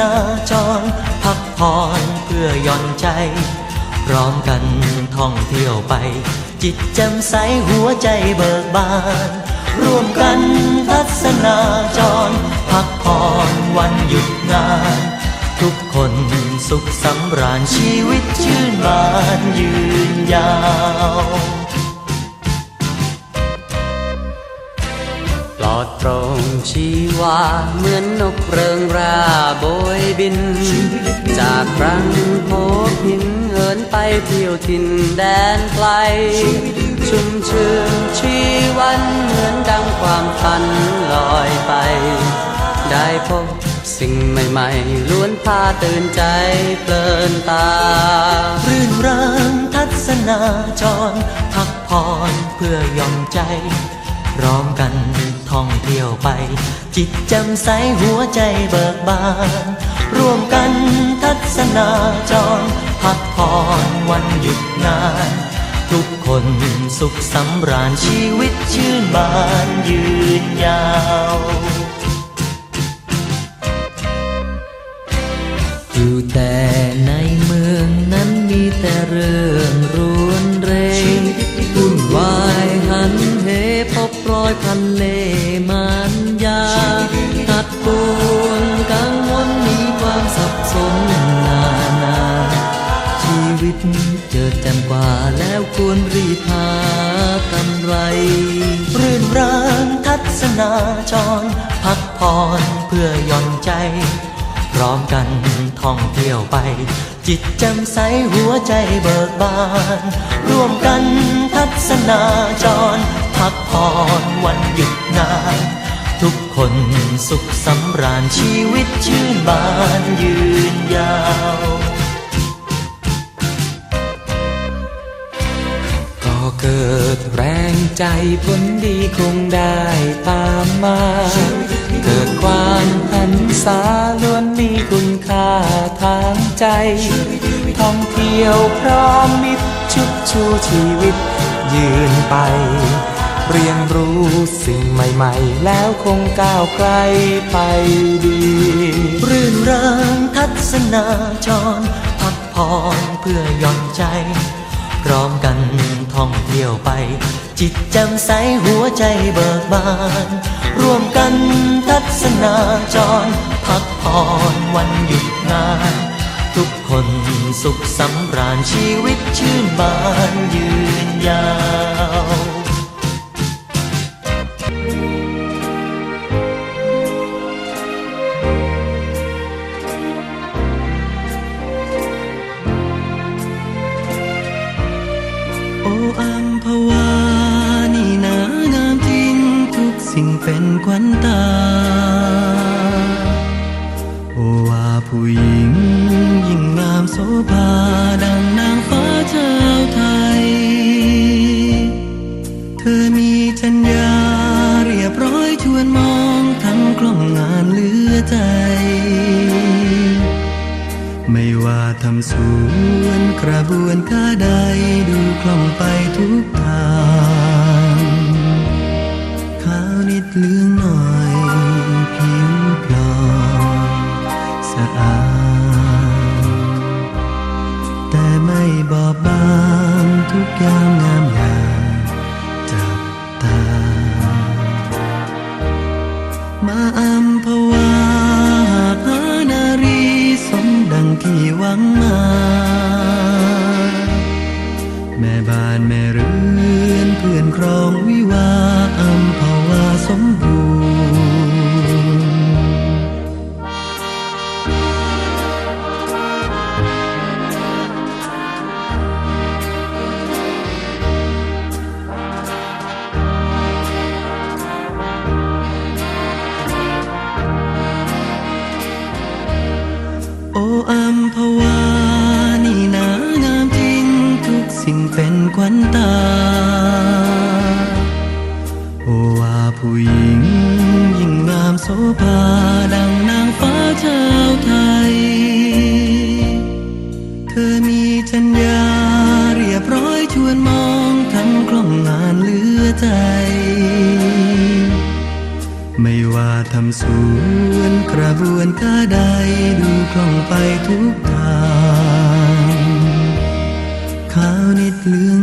นาจร พักผ่อนเพื่อย่อนใจ พร้อมกันท่องเที่ยวไป จิตแจ่มใสหัวใจเบิกบาน ร่วมกันทัศนาจร พักผ่อนวันหยุดงาน ทุกคนสุขสำราญชีวิตชื่นบานยืนยาวปลอดโปร่งชีวาเหมือนนกเริงรา โบยบิน จากรังโพพินเหินไปเที่ยวถิ่นแดนไกล ชุ่มชื่นชีวันเหมือนดังความฝันลอยไป ได้พบสิ่งใหม่ๆ ล้วนพาตื่นใจเพลินตา รื่นรางทัศนาจร พักผ่อนเพื่อหย่อนใจพร้อมกัน ท่องเที่ยวไป จิตแจ่มใสหัวใจเบิกบาน ร่วมกันทัศนาจร พักผ่อนวันหยุดงาน ทุกคนสุขสำราญชีวิตชื่นบานยืนยาวอยู่แต่ในเมืองนั้นมีแต่เรื่องรุนเรง ว่าแล้วควรรีบหากำไร รื่นรางทัศนาจร พักผ่อนเพื่อย่อนใจ พร้อมกันท่องเที่ยวไป จิตแจ่มใสหัวใจเบิกบาน ร่วมกันทัศนาจร พักผ่อนวันหยุดงานทุกคนสุขสำราญชีวิตชื่นบานยืนยาว เกิดแรงใจผลดีคงได้ตามมา เกิดความหันษาล้วนมีคุณค่าทางใจ ท่องเที่ยวพร้อมมิตรชุบชูชีวิตยืนไป เรียนรู้สิ่งใหม่ๆ แล้วคงก้าวไกลไปดี รื่นเรางทัศนาจรพักผ่อนเพื่อย่อนใจ พร้อมกัน ท่องเที่ยวไป จิตแจ่มใสหัวใจเบิกบาน ร่วมกันทัศนาจร พักผ่อนวันหยุดงาน ทุกคนสุขสำราญชีวิตชื่นบานยืนยาว อ้อัมพวานี่นางามจริงทุกสิ่งเป็นขวัญตา โอวาผู้หญิง ยิ่งงามโสภาดังนางฟ้าชาวไทย เธอมีจัญญาเรียบร้อยชวนมองทั้งคล่องงานเหลือใจ ไม่ว่าทำสวนกระบวนกาใดดูคล่องไปทุกทางขาวนิดเหลือง สิ่งเป็นขวัญตา โอวาผู้หญิง ยิ่งงามโสภาดังนางฟ้าชาวไทย เธอมีจัญญาเรียบร้อยชวนมองทั้งกล่องงานเลือใจ ไม่ว่าทำสวนกระบวนกาใดดูคล่องไปทุกทาง เรื่อง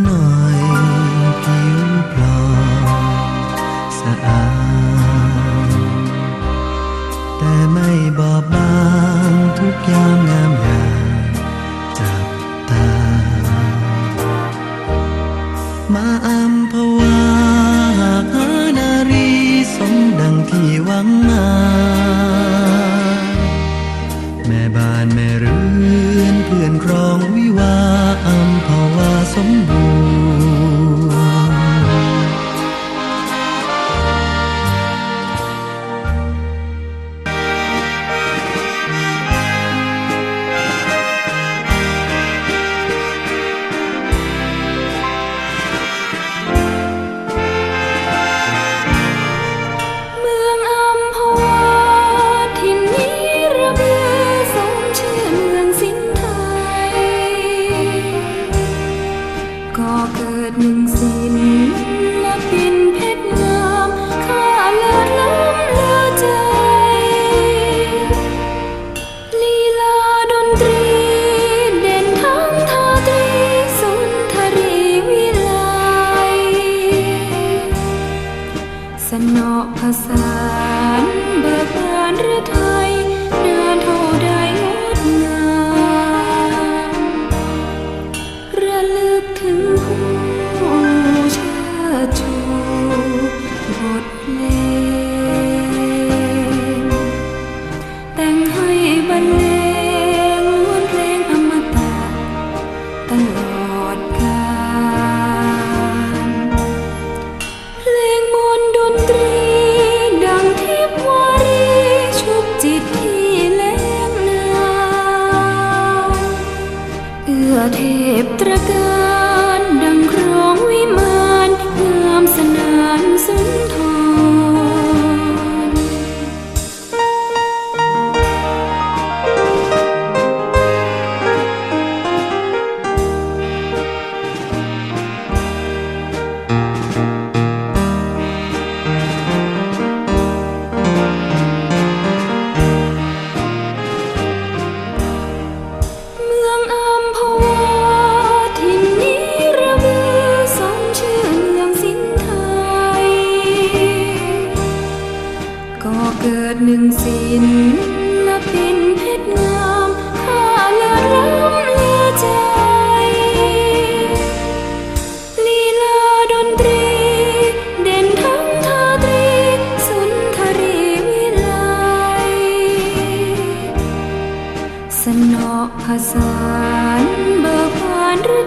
านบิกบานหรื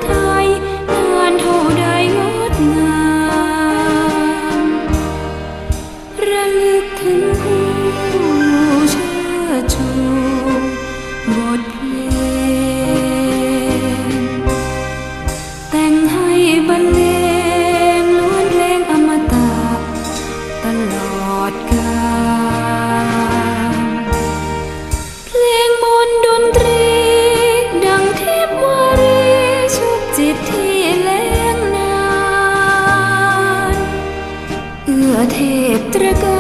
ยนานเท่าใดงดงามระถึงผู้เชิดชูบทเพลงแต่งให้บรรเลง утро